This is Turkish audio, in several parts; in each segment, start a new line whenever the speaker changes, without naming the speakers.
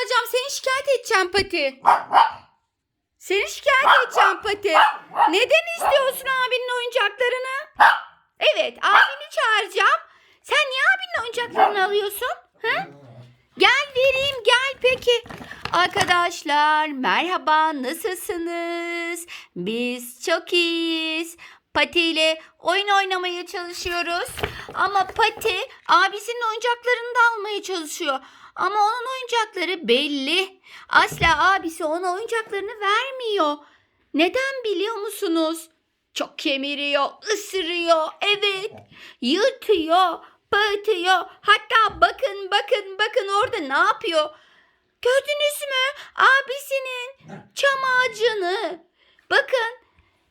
çağıracağım. Seni şikayet edeceğim Pati. Seni şikayet edeceğim Pati. Neden istiyorsun abinin oyuncaklarını? Evet abini çağıracağım. Sen niye abinin oyuncaklarını alıyorsun? Ha? Gel vereyim gel peki. Arkadaşlar merhaba nasılsınız? Biz çok iyiyiz. Pati ile oyun oynamaya çalışıyoruz. Ama Pati abisinin oyuncaklarını da almaya çalışıyor. Ama onun oyuncakları belli. Asla abisi ona oyuncaklarını vermiyor. Neden biliyor musunuz? Çok kemiriyor, ısırıyor, evet. Yırtıyor, batıyor. Hatta bakın bakın bakın orada ne yapıyor? Gördünüz mü? Abisinin çam ağacını. Bakın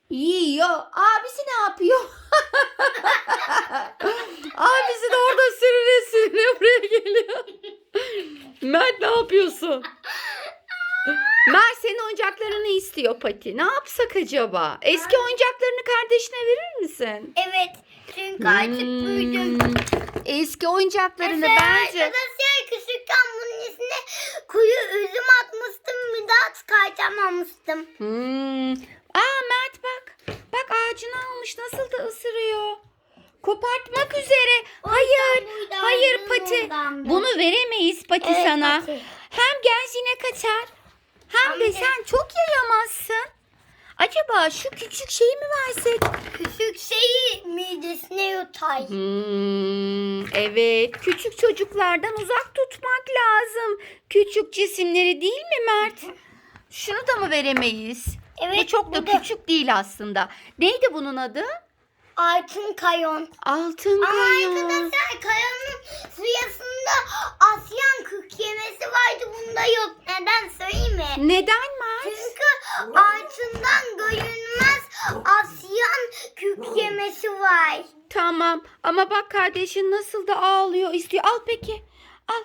yiyor. Abisi ne yapıyor? Abisi de orada sürüne sürüne buraya geliyor. Mert ne yapıyorsun? Mert senin oyuncaklarını istiyor Pati. Ne yapsak acaba? Eski oyuncaklarını kardeşine verir misin?
Evet. Çünkü artık
Hmm,
büyüdüm.
Eski oyuncaklarını
Mesela
bence...
arkadaşlar küçükken bunun içine kuyu üzüm atmıştım. Bir daha çıkartamamıştım.
Hmm. Aa Mert bak. Bak ağacını almış. Nasıl da ısırıyor. Kopartmak üzere. Hayır. Hayır Pati. Bunu veremeyiz Pati
Evet,
sana.
Pati.
Hem genzine kaçar. Hem de
Anne.
sen çok yayamazsın. Acaba şu küçük şeyi mi versek?
Küçük şeyi midesine yutar.
Hmm, evet. Küçük çocuklardan uzak tutmak lazım. Küçük cisimleri değil mi Mert? Şunu da mı veremeyiz?
Evet.
Bu çok da
bu
küçük değil aslında. Neydi bunun adı?
Altın kayon.
Altın
Ama
kayon.
arkadaşlar kayonun sırasında Asyan kök yemesi vardı. Bunda yok. Neden söyleyeyim mi?
Neden Mert?
Çünkü altından görünmez Asyan kök yemesi var.
Tamam ama bak kardeşin nasıl da ağlıyor istiyor. Al peki. Al.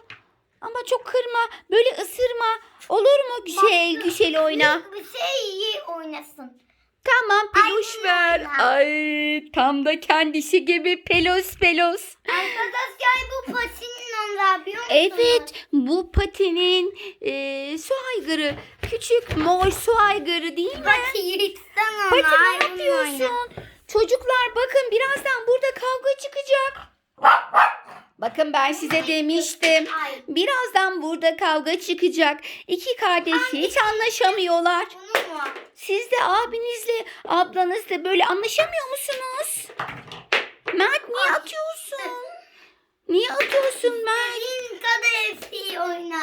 Ama çok kırma. Böyle ısırma. Olur mu? Güzel güzel oyna.
Bir şey iyi oynasın.
Tamam peluş
Aynen
ver. Ay tam da kendisi gibi pelos pelos.
Arkadaşlar bu patinin onlar biliyor musunuz?
Evet bu patinin e, su aygırı. Küçük mor su aygırı değil mi?
Pati yırtsan onu.
Pati ne
hayvanla oyna.
yapıyorsun? Çocuklar bakın birazdan burada kavga çıkacak. Bakın ben size demiştim.
Ay,
Birazdan burada kavga çıkacak. İki kardeş hiç anlaşamıyorlar.
bunu?
Siz de abinizle ablanızla böyle anlaşamıyor musunuz? Mert niye atıyorsun? Niye atıyorsun Mert?
İstediğin kadar eski oyna.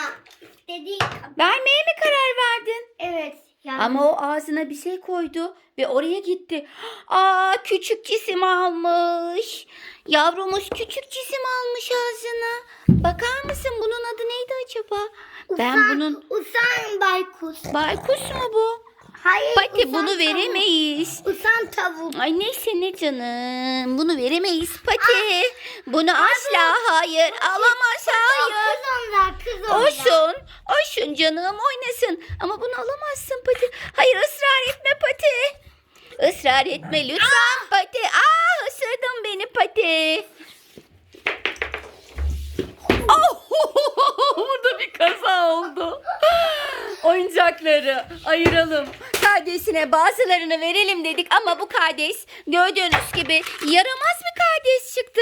İstediğin kadar.
Vermeye mi karar verdin?
Evet. Yani
Ama o ağzına bir şey koydu ve oraya gitti. Aa küçük cisim almış. Yavrumuz küçük cisim almış ağzına. Bakar mısın bunun adı neydi acaba? Ben
usan-
bunun
Usan baykuş.
baykuş mu bu?
Hayır.
Pati bunu
tavuk.
veremeyiz.
Usan tavuk.
Ay neyse ne canım. Bunu veremeyiz Pati. Bunu asla hayır. Alamaz hayır.
Kız onlar kız onlar.
Olsun. Olsun canım oynasın. Ama bunu alamazsın Pati. Hayır ısrar etme Pati. Israr etme lütfen Pati. Aa ısırdın beni Pati. Oh, Burada bir kaza oldu. Oyuncakları ayıralım. Kardeşine bazılarını verelim dedik ama bu kardeş gördüğünüz gibi yaramaz bir kardeş çıktı.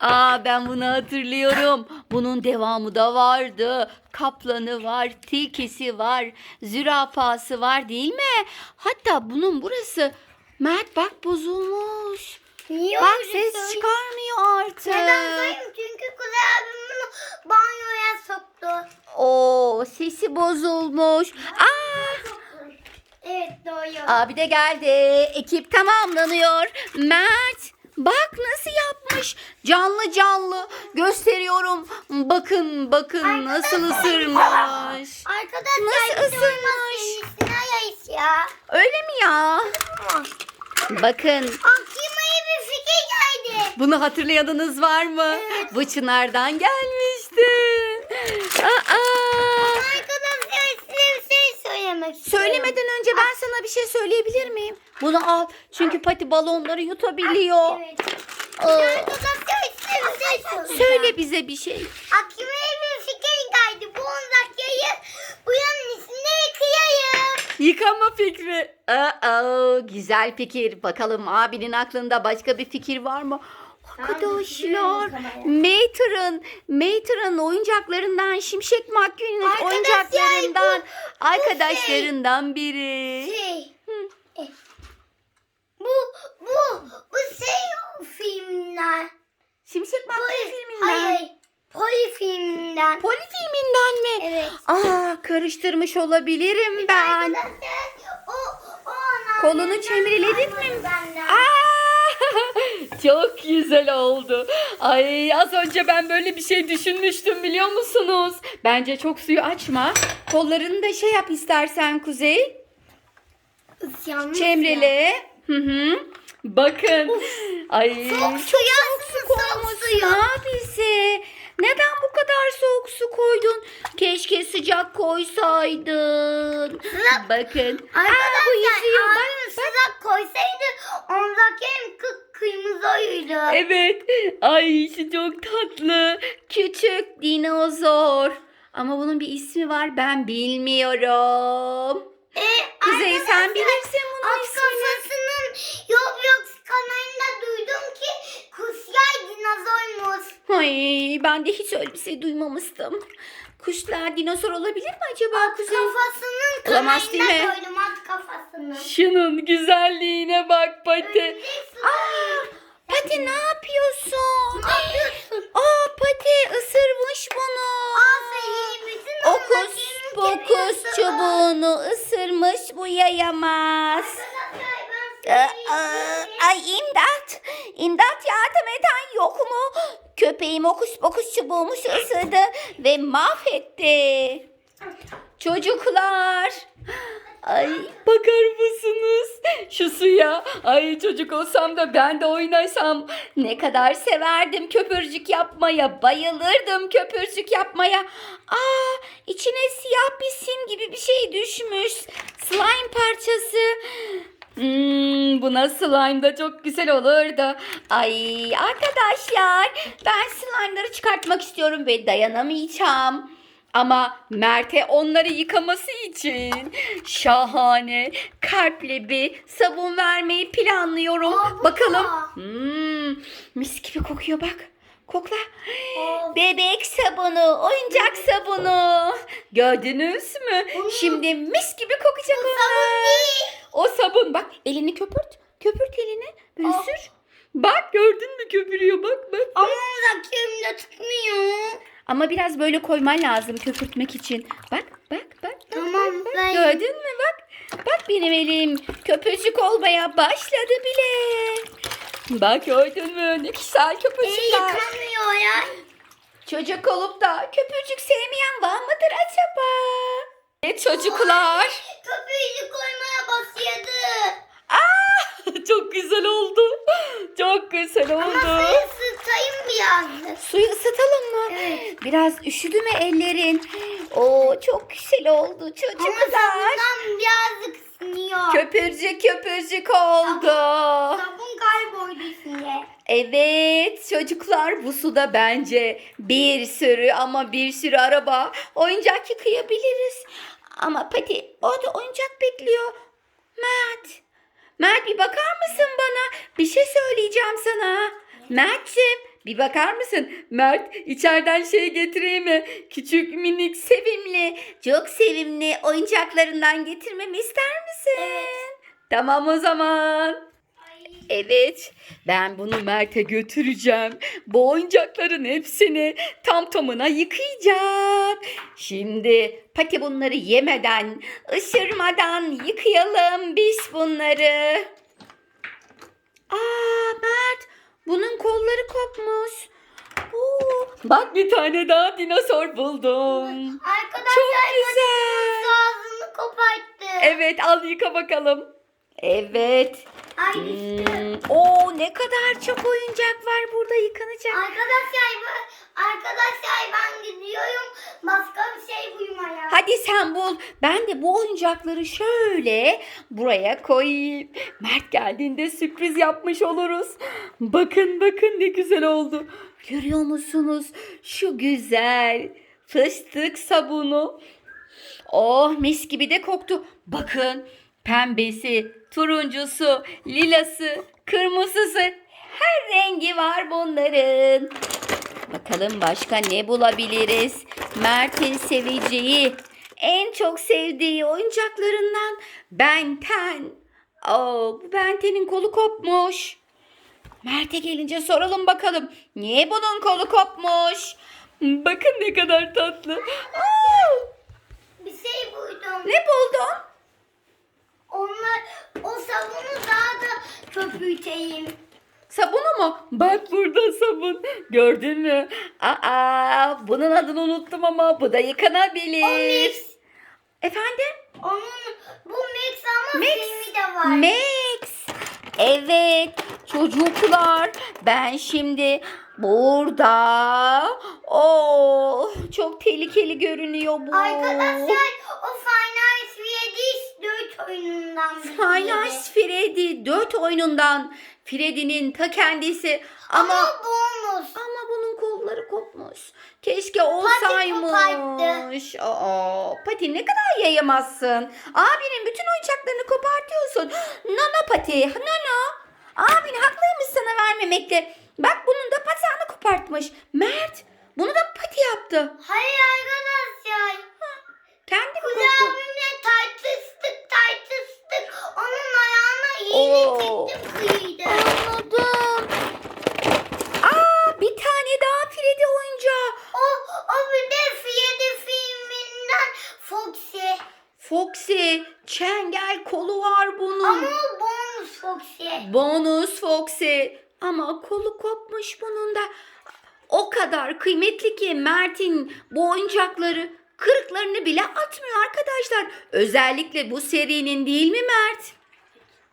Aa ben bunu hatırlıyorum. Bunun devamı da vardı. Kaplanı var, tilkisi var, zürafası var değil mi? Hatta bunun burası Mert bak bozulmuş.
Niye
Bak ses çıkarmıyor artık.
Neden söyleyeyim? Çünkü Kuzey abim bunu banyoya soktu.
Oo sesi bozulmuş. Aa
Evet doğru.
abi de geldi. Ekip tamamlanıyor. Mert bak nasıl yapmış. Canlı canlı gösteriyorum. Bakın bakın nasıl ısırmış.
Arkadaşlar
Nasıl
olmaz serisine ya.
Öyle mi ya? Bakın
Aklıma iyi bir fikir geldi.
bunu hatırlayanınız var mı? Bu Çınar'dan gelmişti. Aa
söylemek.
Söylemeden önce ben ah. sana bir şey söyleyebilir miyim? Bunu al. Çünkü Pati balonları yutabiliyor. Ah,
evet. Ah. Aa, şey
Söyle bize bir şey.
Aklıma bir fikir geldi. Bu 10 dakikayı buyanın içinde yıkayayım.
Yıkama fikri. Aa, güzel fikir. Bakalım abinin aklında başka bir fikir var mı? Arkadaşlar,
yıkamaya.
Mater'ın, Mater'ın oyuncaklarından, Şimşek McQueen'in
Arkadaşlar,
oyuncaklarından,
bu- bu
arkadaşlarından biri.
Şey. e, Bu bu bu şey filmler.
Şimşek McQueen filminden.
hayır. Poli filminden.
Poli filminden mi?
Evet.
Aa, karıştırmış olabilirim ben.
Arkadaşlar o o.
Kolunu çevriledin mi? Aa, çok güzel oldu. Ay az önce ben böyle bir şey düşünmüştüm biliyor musunuz? Bence çok suyu açma. Kollarını da şey yap istersen Kuzey.
Yanlış ya.
Çemrele. Hı hı. Bakın. Ay.
Soğuk suya soğuk suya.
Ne bizi? Neden bu kadar soğuk su koydun? Keşke sıcak koysaydın.
Sıcak-
Bakın. Aa, bu
Arkadaşlar
yüzüyor. Bak,
abim sıcak koysaydı ondaki hem kı kırmızı oydu.
Evet. Ay şu çok tatlı. Küçük dinozor. Ama bunun bir ismi var ben bilmiyorum.
E,
Kuzey sen bilirsin bunun
At
ismini.
kafasının Roblox kanalında duydum ki kuşlar dinozormuş.
Ay ben de hiç öyle bir şey duymamıştım. Kuşlar dinozor olabilir mi acaba
At
Kuzey?
kafasının
Olamaz değil
kanalında
mi?
duydum at kafasının.
Şunun güzelliğine bak Pati.
Öyle
Aa, Pati ne yapıyorsun?
Ne yapıyorsun?
Aa Pati ısırmış bunu.
Aferin bütün
Okus pokus çubuğunu ısırmış bu yayamaz. Aa,
söyleyeyim.
Ay imdat. İmdat yardım eden yok mu? Köpeğim okus pokus çubuğumu ısırdı ve mahvetti. Çocuklar. Ay bakar mısınız şu suya? Ay çocuk olsam da ben de oynaysam ne kadar severdim köpürcük yapmaya. Bayılırdım köpürcük yapmaya. Aa içine siyah bir sim gibi bir şey düşmüş. Slime parçası. Hmm, buna slime da çok güzel olurdu. Ay arkadaşlar ben slime'ları çıkartmak istiyorum ve dayanamayacağım. Ama Mert'e onları yıkaması için şahane kalpli bir sabun vermeyi planlıyorum.
Aa, bu
Bakalım.
da.
Hmm, mis gibi kokuyor bak. Kokla.
Aa,
Bebek sabunu, oyuncak sabunu. Gördünüz mü?
Onu-
Şimdi mis gibi kokacak onlar. O sabun bak elini köpürt. Köpürt elini. Böyle
Aa.
sür. Bak gördün mü köpürüyor bak bak.
Ama ondaki elimde tutmuyor.
Ama biraz böyle koyman lazım köpürtmek için. Bak bak bak. bak,
Tamam,
bak, bak. Gördün mü bak. Bak benim elim köpücük olmaya başladı bile. Bak gördün mü ne güzel
Eli
köpücükler.
yıkamıyor ya.
Çocuk olup da köpücük sevmeyen var mıdır acaba? Evet çocuklar.
Köpüğünü koymaya başladı.
Çok güzel oldu. Çok güzel
Ama
oldu.
suyu ısıtayım biraz.
Suyu ısıtalım mı?
Evet.
Biraz üşüdü mü ellerin? Oo çok güzel oldu
Ama
çocuklar.
sabundan birazcık ısınıyor.
Köpürcük köpürcük oldu.
Sabun kayboldu içinde.
Evet çocuklar bu suda bence bir sürü ama bir sürü araba oyuncak yıkayabiliriz. Ama Pati orada oyuncak bekliyor. Mert. Mert bir bakar mısın bana? Bir şey söyleyeceğim sana. Mert'ciğim bir bakar mısın? Mert içeriden şey getireyim mi? Küçük minik sevimli çok sevimli oyuncaklarından getirmemi ister misin? Tamam o zaman. Evet, ben bunu Mert'e götüreceğim. Bu oyuncakların hepsini tam tamına yıkayacak. Şimdi Pati bunları yemeden, ısırmadan yıkayalım biz bunları. Aa Mert, bunun kolları kopmuş. Oo, bak bir tane daha dinozor buldum.
Arkadaşlar
Çok güzel.
ağzını koparttı.
Evet, al yıka bakalım. Evet.
Ay düştü.
Hmm, Oo ne kadar çok oyuncak var burada yıkanacak.
Arkadaşlar bu- arkadaşlar ben gidiyorum başka bir şey bulmaya.
Hadi sen bul. Ben de bu oyuncakları şöyle buraya koyayım. Mert geldiğinde sürpriz yapmış oluruz. Bakın bakın ne güzel oldu. Görüyor musunuz? Şu güzel fıstık sabunu. Oh mis gibi de koktu. Bakın pembesi, turuncusu, lilası, kırmızısı her rengi var bunların. Bakalım başka ne bulabiliriz? Mert'in seveceği, en çok sevdiği oyuncaklarından Benten. Oo, bu Benten'in kolu kopmuş. Mert'e gelince soralım bakalım. Niye bunun kolu kopmuş? Bakın ne kadar tatlı. Aa,
Bir şey buydum.
ne buldun?
Onlar o sabunu daha da köpürteyim.
Sabunu mu? Bak burada sabun. Gördün mü? Aa, bunun adını unuttum ama bu da yıkanabilir.
O mix.
Efendim?
Onun bu mix ama
Mix.
filmi de var.
Max. Evet çocuklar ben şimdi burada. Oo çok tehlikeli görünüyor bu.
Arkadaşlar o 4 oyunundan biri.
Freddy 4 oyunundan Freddy'nin ta kendisi ama
Ama bonus.
ama bunun kolları kopmuş. Keşke olsaymış. Aa, Pati ne kadar yayamazsın. Abinin bütün oyuncaklarını kopartıyorsun. Nana Pati, Nana. Abin haklıymış sana vermemekle. Bak bunun da patağını kopartmış. Mert, bunu da Pati yaptı.
Hayır arkadaşlar.
Kendi mi
Kuzey
koptu?
abimle tartıştık tartıştık. Onun ayağına
Oo.
iğne çektim kıyıydı.
Anladım. Aa, bir tane daha Freddy oyuncağı.
O, o bir de Fiyedi filminden Foxy.
Foxy, çengel kolu var bunun.
Ama o bonus Foxy.
Bonus Foxy. Ama kolu kopmuş bunun da. O kadar kıymetli ki Mert'in bu oyuncakları kırıklarını bile atmıyor arkadaşlar. Özellikle bu serinin değil mi Mert?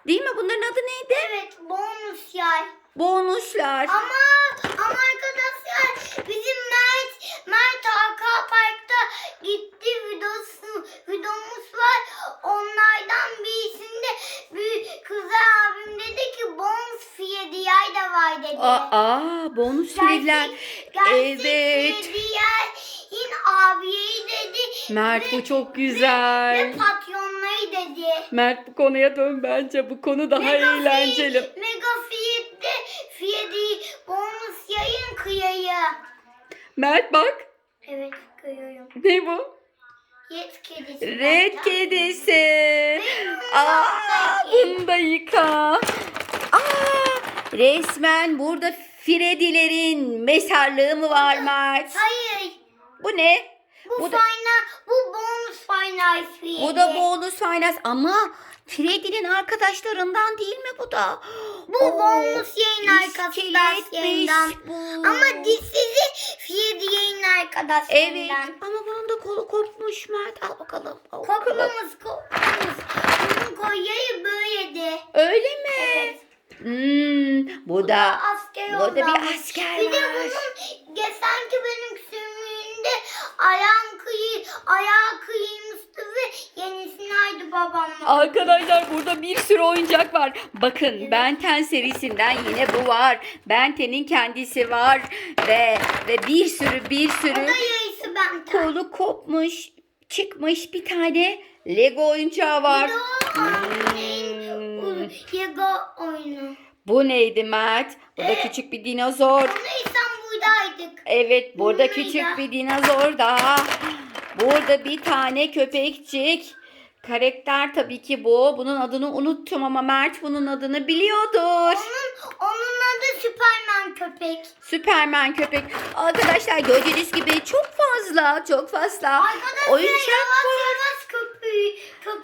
Değil mi? Bunların adı neydi?
Evet bonus yay.
Bonuslar.
Ama ama arkadaşlar bizim Mert Arka Park'ta gitti videosu videomuz var. Onlardan birisinde bir kızı abim dedi ki bonus fiyedi yay da var dedi.
Aa, bonus Freddy'ler.
Gerçek
Evet.
Fiyedi'nin abiyeyi dedi.
Mert bu
ve-
çok
Ve
güzel.
patyonlayı dedi.
Mert bu konuya dön bence. Bu konu daha
Mega
eğlenceli.
Fiyed- Mega Fiyed'de Fiyedi bonus yayın kıyayı.
Mert bak.
Evet kıyıyorum.
Ne bu?
Red kedisi.
Red
zaten.
kedisi. Aa, bunu da yıka. Aa, resmen burada Freddy'lerin mezarlığı mı var Mert?
Hayır.
Bu ne?
Bu,
Bu da-
final, bu bonus final Fiyedi.
Bu da bonus finance ama Freddy'nin arkadaşlarından değil mi bu da?
Bu
Oo,
bonus yayın arkadaşlarından.
bu.
Ama dişsizi Fiyedi yayın arkadaşlarından.
Evet ama bunun da kolu kopmuş Mert. Al bakalım. Al.
Kopmamız kopmamız. Bunun koyayı böyleydi.
Öyle mi?
Evet.
Hmm, bu da
asker
burada bir
olan.
asker
Bir de
var.
bunun geçen ki benim sümüğünde ayağım kıyı, ayağı aldı babamla.
Arkadaşlar burada bir sürü oyuncak var. Bakın Benten serisinden yine bu var. Benten'in kendisi var ve ve bir sürü bir sürü kolu kopmuş çıkmış bir tane Lego oyuncağı var. Hmm.
Lego oyunu.
Bu neydi Mert? Bu da küçük bir dinozor.
İstanbul'daydık.
Evet burada küçük bir dinozor daha. Burada bir tane köpekçik. Karakter tabii ki bu. Bunun adını unuttum ama Mert bunun adını biliyordur.
Onun, onun adı Süperman köpek.
Süpermen köpek. Arkadaşlar gördüğünüz gibi çok fazla çok fazla
Arkadaşlar
oyuncak var.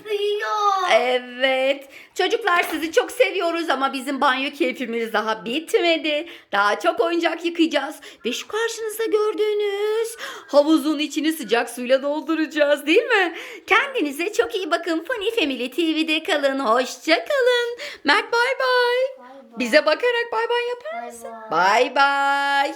Köpüğüyor.
Evet. Çocuklar sizi çok seviyoruz ama bizim banyo keyfimiz daha bitmedi. Daha çok oyuncak yıkayacağız. Ve şu karşınızda gördüğünüz havuzun içini sıcak suyla dolduracağız değil mi? Kendinize çok iyi bakın. Funny Family TV'de kalın. Hoşça kalın. Mert bay bay. Bize bakarak bay bay yapar mısın? Bay bay.